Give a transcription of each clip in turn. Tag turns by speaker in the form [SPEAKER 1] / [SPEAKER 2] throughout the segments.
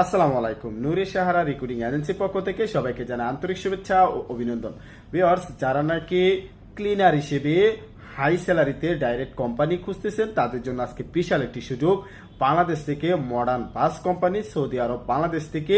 [SPEAKER 1] আসসালামু আলাইকুম। নুরি সাহারা রিক্রুটিং এজেন্সির পক্ষ থেকে সবাইকে জানাই আন্তরিক শুভেচ্ছা ও অভিনন্দন। ভিউয়ার্স, যারা নাকি ক্লিনার হিসেবে হাই স্যালারিতে ডাইরেক্ট কোম্পানি খুঁজতেছেন, তাদের জন্য আজকে বিশাল একটি সুযোগ। বাংলাদেশ থেকে মডার্ন বাস কোম্পানি সৌদি আরব বাংলাদেশ থেকে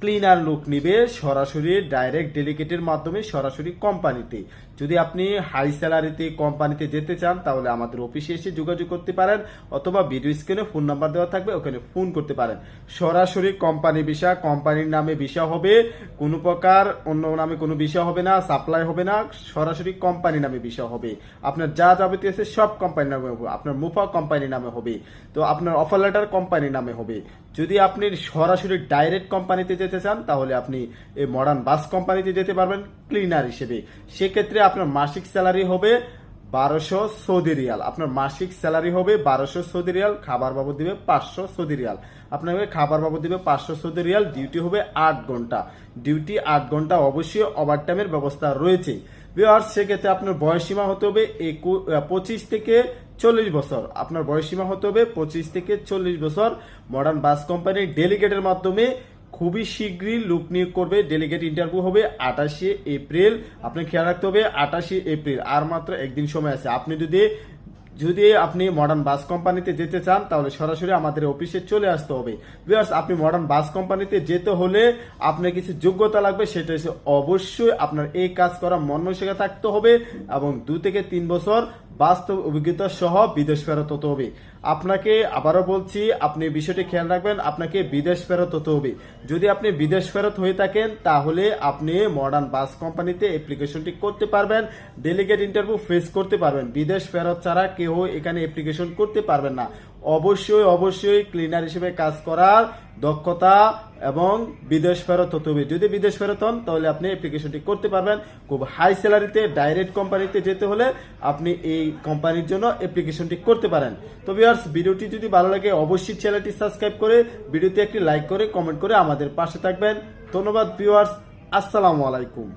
[SPEAKER 1] ক্লিনার লুক নিবে সরাসরি ডাইরেক্ট ডেলিগেটের মাধ্যমে সরাসরি কোম্পানিতে যদি আপনি হাই স্যালারিতে কোম্পানিতে যেতে চান, তাহলে আমাদের অফিসে এসে যোগাযোগ করতে পারেন, অথবা ভিডিও স্ক্রিনে ফোন নাম্বার দেওয়া থাকবে, ওখানে ফোন করতে পারেন। সরাসরি কোম্পানি ভিসা কোম্পানির নামে ভিসা হবে, কোনো প্রকার অন্য নামে কোনো ভিসা হবে না সাপ্লাই হবে না, সরাসরি কোম্পানি নামে ভিসা হবে। আপনার যা যাবতীয় আছে সব কোম্পানি নামে হবে, আপনার মুফা কোম্পানি নামে হবে, তো আপনার অফার লেটার কোম্পানি নামে হবে। যদি আপনি সরাসরি ডাইরেক্ট কোম্পানিতে যেতে চান, তাহলে আপনি এই মডার্ন বাস কোম্পানিতে যেতে পারবেন। ক্লিনার হিসেবে। সেক্ষেত্রে আপনার মাসিক স্যালারি হবে বারোশো সৌদি রিয়াল। আপনার মাসিক স্যালারি হবে বারোশো সৌদি রিয়াল, খাবার বাবদ দিবে পাঁচশো সৌদি রিয়াল। আপনাকে খাবার বাবদ দিবে পাঁচশো সৌদি রিয়াল ডিউটি হবে আট ঘণ্টা। ডিউটি আট ঘণ্টা অবশ্যই ওভার টাইমের ব্যবস্থা রয়েছে। বিহার সেক্ষেত্রে আপনার বয়সীমা হতে হবে পঁচিশ থেকে চল্লিশ বছর। আপনার বয়সীমা হতে হবে পঁচিশ থেকে চল্লিশ বছর। মডার্ন বাস কোম্পানির ডেলিগেটের মাধ্যমে খুবই শীঘ্রই লুক নিয়োগ করবে ডেলিগেট ইন্টারভিউ হবে আটাশে এপ্রিল। আপনি খেয়াল রাখতে হবে, আটাশে এপ্রিল। আর মাত্র একদিন সময় আছে। আপনি যদি যদি আপনি মডার্ন বাস কোম্পানিতে যেতে চান, তাহলে সরাসরি আমাদের অফিসে চলে আসতে হবে। বিকজ আপনি মডার্ন বাস কোম্পানিতে যেতে হলে আপনার কিছু যোগ্যতা লাগবে, সেটা হচ্ছে অবশ্যই আপনার এই কাজ করা মন থাকতে হবে এবং দু থেকে তিন বছর বাস্তব অভিজ্ঞতা সহ বিদেশ ফেরত হতে হবে। আপনাকে আবারও বলছি, আপনি বিষয়টি খেয়াল রাখবেন, আপনাকে বিদেশ ফেরত হতে হবে। যদি আপনি বিদেশ ফেরত হয়ে থাকেন, তাহলে আপনি মডার্ন বাস কোম্পানিতে অ্যাপ্লিকেশনটি করতে পারবেন ডেলিগেট ইন্টারভিউ ফেস করতে পারবেন। বিদেশ ফেরত ছাড়া কেউ এখানে অ্যাপ্লিকেশন করতে পারবেন না। অবশ্যই অবশ্যই ক্লিনার হিসেবে কাজ করার দক্ষতা এবং বিদেশ ফেরত হতে হবে যদি বিদেশ ফেরত হন, তাহলে আপনি অ্যাপ্লিকেশনটি করতে পারবেন। খুব হাই স্যালারিতে ডাইরেক্ট কোম্পানিতে যেতে হলে আপনি এই কোম্পানির জন্য অ্যাপ্লিকেশনটি করতে পারেন। তো ভিউয়ার্স ভিডিওটি যদি ভালো লাগে, অবশ্যই চ্যানেলটি সাবস্ক্রাইব করে, ভিডিওতে একটি লাইক করে কমেন্ট করে আমাদের পাশে থাকবেন। ধন্যবাদ ভিউয়ার্স আসসালামু আলাইকুম।